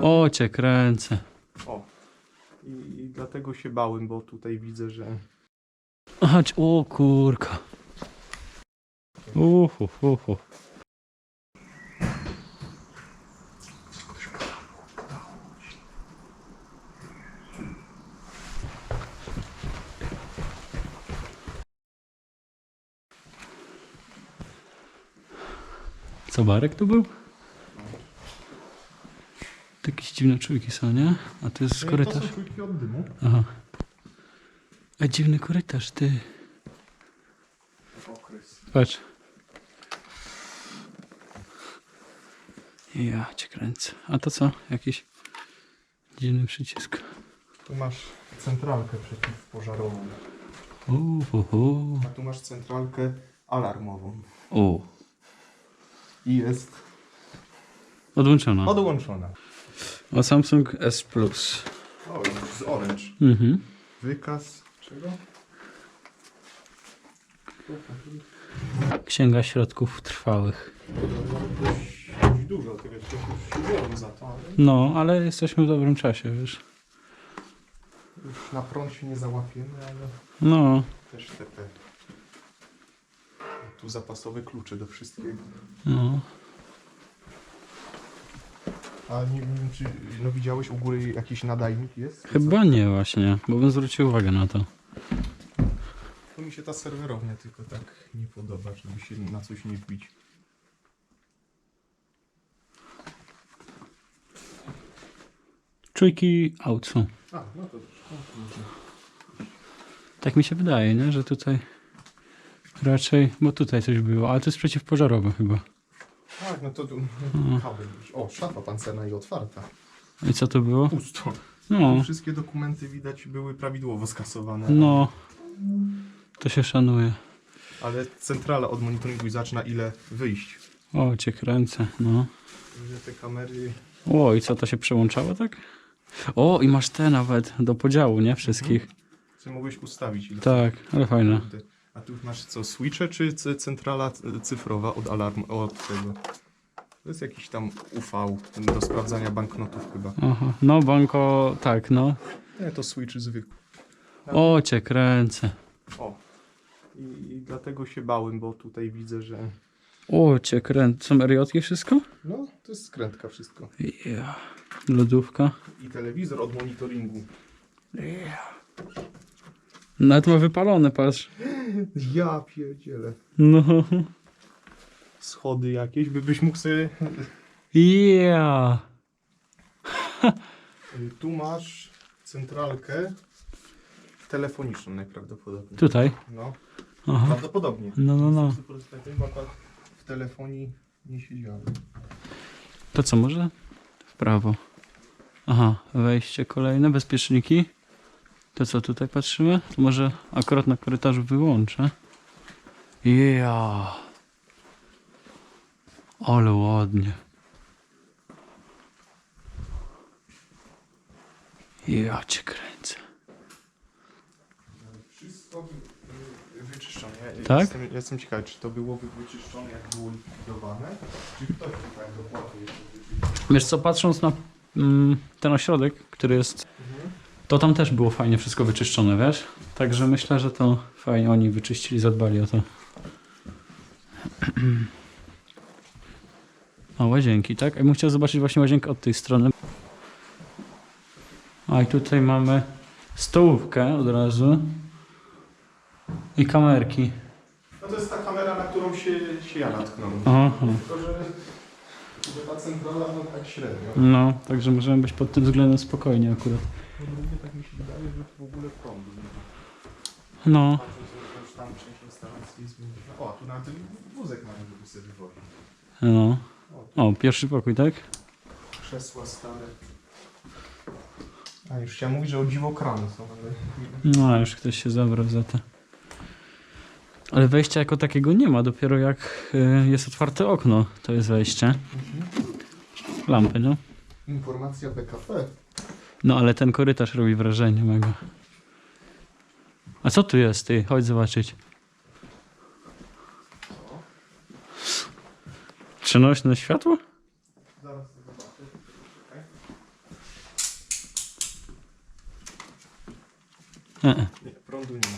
O, cię kręcę. O. I, I dlatego się bałem, bo tutaj widzę, że Aha, ci- o kurka. Uhu, uhu. Co, Barek tu był? Dziwne czujki są, nie? A tu jest to korytarz. są czujki od dymu. Aha. A dziwny korytarz, ty. Okres. Patrz. Ja cię kręcę. A to co? Jakiś dziwny przycisk. Tu masz centralkę przeciwpożarową, Uhuhu. a tu masz centralkę alarmową. O. I jest Odłączona. odłączona. O Samsung S Plus. O, z Orange. Mhm. Wykaz czego? Księga środków trwałych. Dużo tego za to, No, ale jesteśmy w dobrym czasie, wiesz. już na prąd się nie załapiemy, ale No. też te, te. Tu zapasowe klucze do wszystkiego. No. A nie wiem, czy no widziałeś u góry jakiś nadajnik jest? Chyba nie właśnie, bo bym zwrócił uwagę na to. To mi się ta serwerownia tylko tak nie podoba, żeby się na coś nie wbić. Czujki out są. A, no to. No, to. Tak mi się wydaje, nie? Że tutaj raczej, bo tutaj coś było, ale to jest przeciwpożarowe chyba. No to tu Mhm. kabel już. O, szafa pancerna i otwarta. I co to było? Pusto. No, Wszystkie dokumenty widać były prawidłowo skasowane. no. To się szanuje. Ale centrala od monitoringu zaczyna ile wyjść. O, cię kręcę, no. Że te kamery. O, i co, to się przełączało, tak? O, i masz te nawet do podziału, nie? Wszystkich. Co mogłeś ustawić ile Tak, ale fajne. A tu masz co, switche czy centrala cyfrowa od alarmu, od tego? To jest jakiś tam UV do sprawdzania banknotów chyba. Aha, no banko, tak, no. Nie, to switch zwykły. O, cię kręcę. O. I, I dlatego się bałem, bo tutaj widzę, że... O, cię kręcę. Są eriotki wszystko? No, to jest skrętka wszystko. Ja. Lodówka. I telewizor od monitoringu. Nawet ma wypalone, patrz. Ja pierdzielę. No. Schody jakieś, by byś mógł sobie... Ja. Y, Tu masz centralkę telefoniczną najprawdopodobniej. Tutaj. No, Aha. prawdopodobnie. No, no, no. Akurat w telefonii nie siedziałem. To co, może? W prawo. Aha, wejście kolejne, bezpieczniki. To co, tutaj patrzymy? To może akurat na korytarzu wyłączę. Ja. Ale ładnie. Ja cię kręcę. Wszystko wy- wy- wyczyszczone. Ja, Tak? Jestem, ja jestem ciekawy, czy to było wy- wyczyszczone, jak było likwidowane, czy ktoś tutaj dokładnie jeszcze wyczyścił. Wiesz co, patrząc na mm, ten ośrodek, który jest, to tam też było fajnie wszystko wyczyszczone, wiesz? Także myślę, że to fajnie oni wyczyścili, zadbali o to. O, łazienki, tak? Ja bym chciał zobaczyć właśnie łazienkę od tej strony. A i tutaj mamy stołówkę od razu. I kamerki. No to jest ta kamera, na którą się, się ja natknąłem. Aha. Tylko, że, że ta centrala no tak średnio. No, także możemy być pod tym względem spokojni akurat. Po drugie, tak mi się wydaje, że tu w ogóle prąd nie ma. No, Patrząc, że już tam część instalacji jest. O, tu na tym wózek mamy, żeby sobie wywozić. no. O, pierwszy pokój, tak? krzesła stare. A już chciałem mówić, że o dziwo krany są, ale... No, już ktoś się zabrał za to. Ale wejścia jako takiego nie ma, dopiero jak y, jest otwarte okno, to jest wejście. Lampy, no. Informacja BKP. No, ale ten korytarz robi wrażenie mego. A co tu jest, ty? Chodź zobaczyć. Przenośne światło? Zaraz to zobaczę. Czekaj. Nie, prądu nie ma.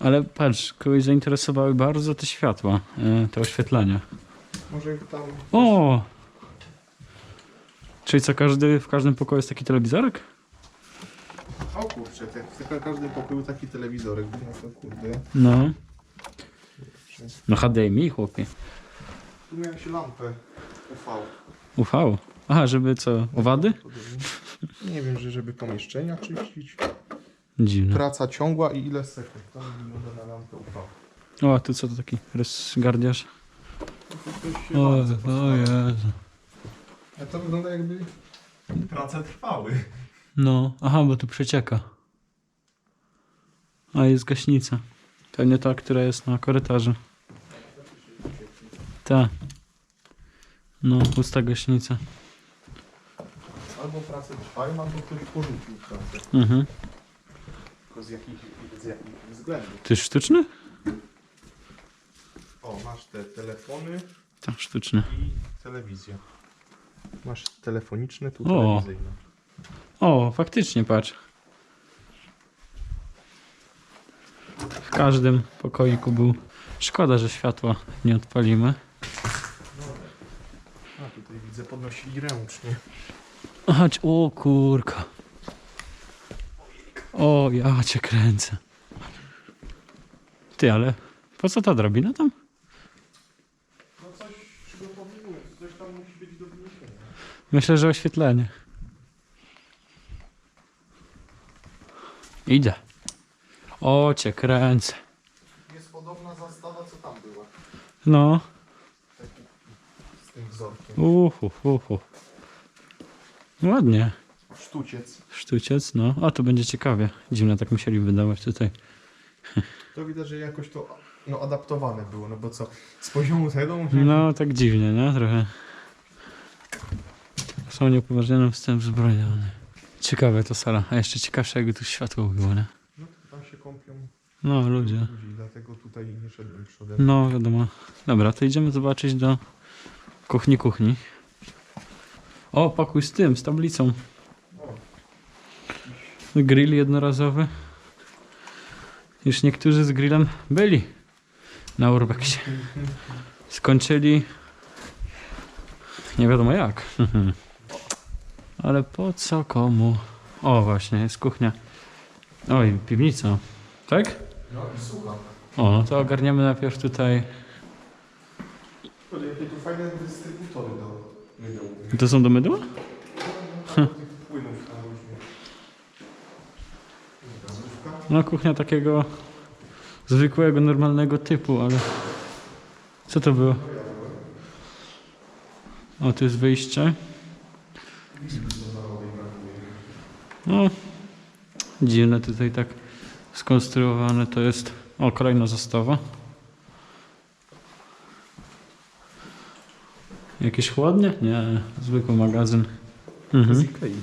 ale patrz, kogoś zainteresowały bardzo te światła, e, te oświetlenia. Może tam... O! Czyli co, każdy, w każdym pokoju jest taki telewizorek? O kurczę, tak, w każdym pokoju taki telewizorek. No to kurde. No. No HDMI, chłopie. Tu miałem się lampę UV. UV. Aha, żeby co, owady? Nie wiem, że żeby pomieszczenia czyścić. Dziwne. Praca ciągła i ile sekund. To wygląda na lampę UV. O, a tu co to taki rozgardiasz? O, o. Jezu. A to wygląda jakby prace trwały. No, aha, bo tu przecieka. A, jest gaśnica. Pewnie ta, która jest na korytarzu. Ta. No, pusta gaśnica. Albo prace trwają, albo ktoś porzucił pracę. Mhm. Tylko z jakich, z jakich względów. Ty sztuczny? O, masz te telefony Tak, sztuczny. i telewizja. Masz telefoniczne, tu O. telewizyjne. O, faktycznie, patrz. W każdym pokoiku był. Szkoda, że światła nie odpalimy. Tutaj widzę, podnosili ręcznie. Aha, o kurka. O, ja cię kręcę. Ty, ale po co ta drabina tam? No coś przygotowują, coś tam musi być do wyniesienia. Myślę, że oświetlenie. Idę. O, cię kręcę. Jest podobna zastawa, co tam była. No. Taki z tym wzorkiem. Uhu, uhu. Ładnie. Sztuciec. Sztuciec, no. A to będzie ciekawie. Dziwne tak musieli wydawać tutaj. To widać, że jakoś to no, adaptowane było, no bo co, z poziomu tego musieli... No, tak dziwnie, nie? Trochę. Są nieupoważnione wstęp zbrojony. Ciekawe to sala. A jeszcze ciekawsze, jakby tu światło było, nie? No, tam się kąpią No, ludzie. ludzi, dlatego tutaj nie szedłem przodem. No, wiadomo. Dobra, to idziemy zobaczyć do kuchni kuchni. O, pakuj z tym, z tablicą. Grill jednorazowy. Już niektórzy z grillem byli na Urbexie. Skończyli nie wiadomo jak. Ale po co komu? O, właśnie, jest kuchnia. Oj, piwnica. Tak? no i słucham. O, no to ogarniemy najpierw tutaj. Kurde, jakie tu fajne dystrybutory do mydła. To są do mydła? No, tych płynów tam różnych. Gazówka. No, kuchnia takiego zwykłego, normalnego typu, ale. Co to było? O, tu jest wyjście. No, dziwne tutaj tak skonstruowane to jest. O, kolejna zastawa. Jakieś chłodnie? Nie, zwykły magazyn. Mhm. Z Ikei.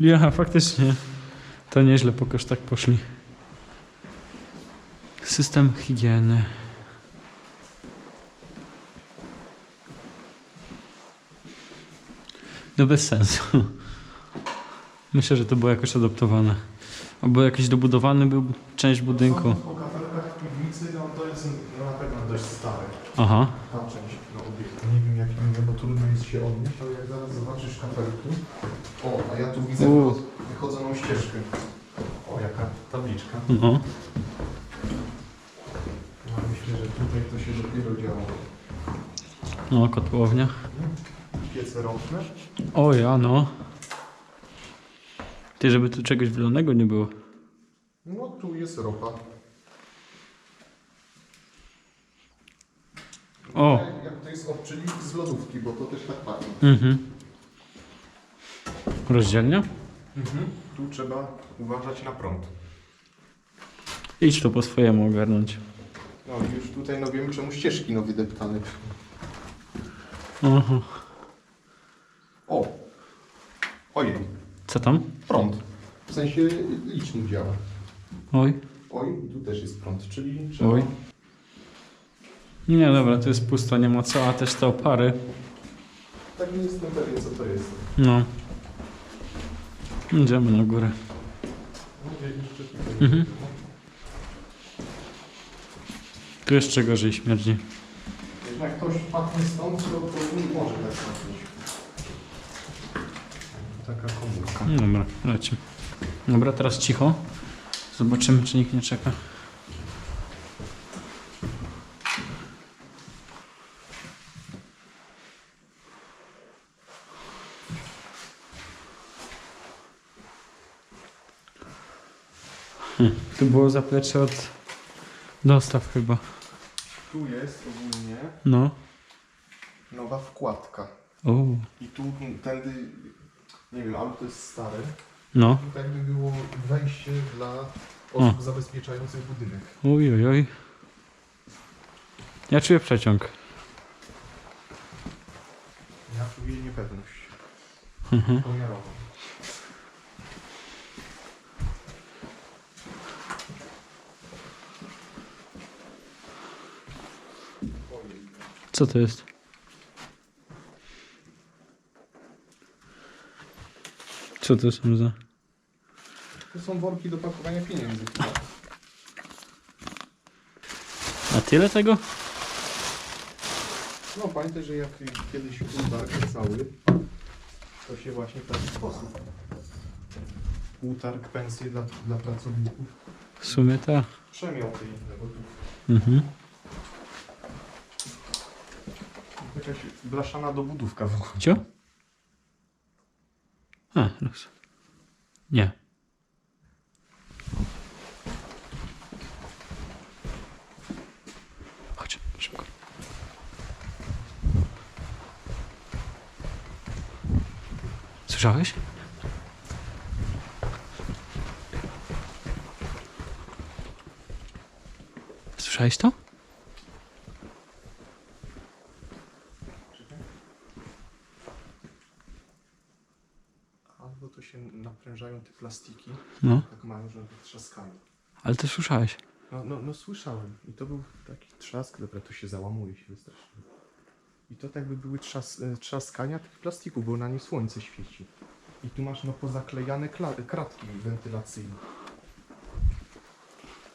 Ja, faktycznie. To nieźle po kosztach poszli. System higieny. No bez sensu. Myślę, że to było jakoś adaptowane. Albo jakiś dobudowany był część budynku. Piwnicy, no to jest no, na pewno dość stare. Aha. Ta część no, obiektu. Nie wiem jakim, no, bo trudno jest się odnieść, ale jak zaraz zobaczysz kafelki. O, a ja tu widzę U. wychod- wychodzoną ścieżkę. O, jaka tabliczka. No. No, myślę, że tutaj to się dopiero działo. No, kotłownia. Piece ropne. O ja, no. Ty, żeby tu czegoś wlonego nie było. No tu jest ropa. O. Jak, to jest obczylik z lodówki, bo to też tak pachnie. Mhm. Rozdzielnia? Tu trzeba uważać na prąd. Idź to po swojemu ogarnąć. No już tutaj no wiemy czemu ścieżki no wydeptane. Aha. O! Ojej, Co tam? prąd. W sensie licznik działa. Oj. Oj, tu też jest prąd, czyli trzeba... Oj. Nie, dobra, to jest pusto, nie ma co, a też te opary. Tak nie jestem pewien co to jest. No. Idziemy na górę. Mhm. Tu jeszcze gorzej śmierdzi. Jak ktoś padnie stąd, to, to nie może tak zrobić. Taka komórka. No Dobra, lecimy. Dobra, teraz cicho. Zobaczymy, czy nikt nie czeka. Tu było zaplecze od dostaw chyba. Tu jest ogólnie No. nowa wkładka. O. I tu mm, tędy, nie wiem, auto jest stare. No. Tu tak by było wejście dla osób zabezpieczających budynek. Oj, oj, oj. Ja czuję przeciąg. Ja czuję niepewność Mhm. pomiarową. Co to jest? Co to są za... To są worki do pakowania pieniędzy. A tyle tego? No pamiętaj, że jak kiedyś utarg cały, to się właśnie w taki sposób utarg pensji dla, dla pracowników W sumie tak. przemiał tej gotówki. Mhm. Jakaś blaszana dobudówka w ogóle. Cio? A, los. Nie. Chodź, szybko. Słyszałeś? Słyszałeś to? Albo to się naprężają te plastiki, No, tak mają, że trzaskają. ale ty słyszałeś. No, no, no słyszałem. I to był taki trzask, dobra, to się załamuje się strasznie. I to tak by były trzas, e, trzaskania tych plastików, bo na nie słońce świeci. I tu masz no pozaklejane kratki wentylacyjne.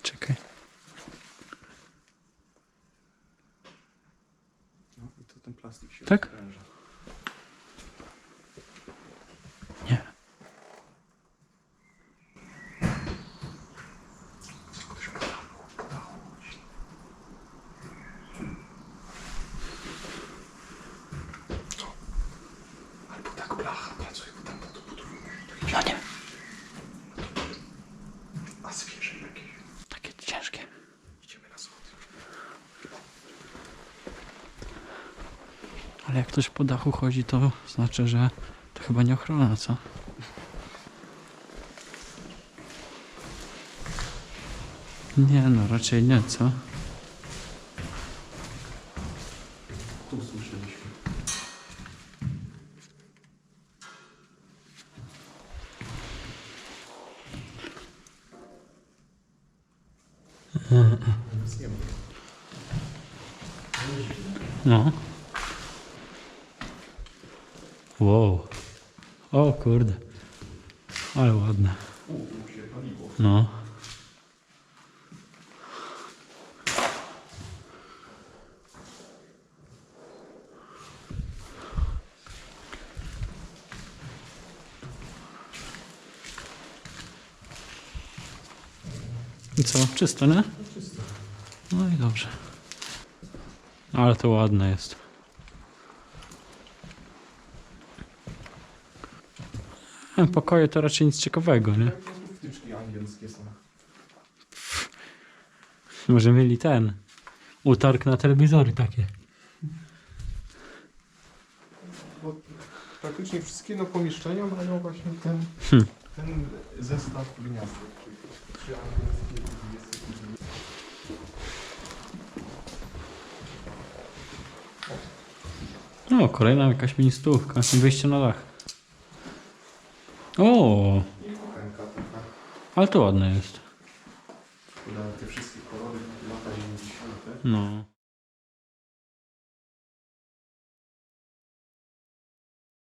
Czekaj. No i to ten plastik się Tak? rozpręża. Nie. Albo tak blacha pracuje, bo tam to buduje. No nie. A zwierzę jakieś. Takie ciężkie. Idziemy na schody. Ale jak ktoś po dachu chodzi, to znaczy, że to chyba nie ochrona, co? Nie no, raczej nie, co? Tu słyszeliśmy. No. Wow. O kurde. Ale ładne. No. I co? Czysto, nie? No i dobrze. Ale to ładne jest. Pokoje to raczej nic ciekawego, nie? Wtyczki angielskie są. Może mieli ten utarg na telewizory takie. Bo praktycznie wszystkie no, pomieszczenia mają właśnie ten, Hmm. ten zestaw gniazdek. Trzy angielskie i niestety O, kolejna jakaś mini stówka. Wyjście na dach. O, I kuchenka taka. ale to ładne jest. Szkoda te wszystkie kolory lata 90. No.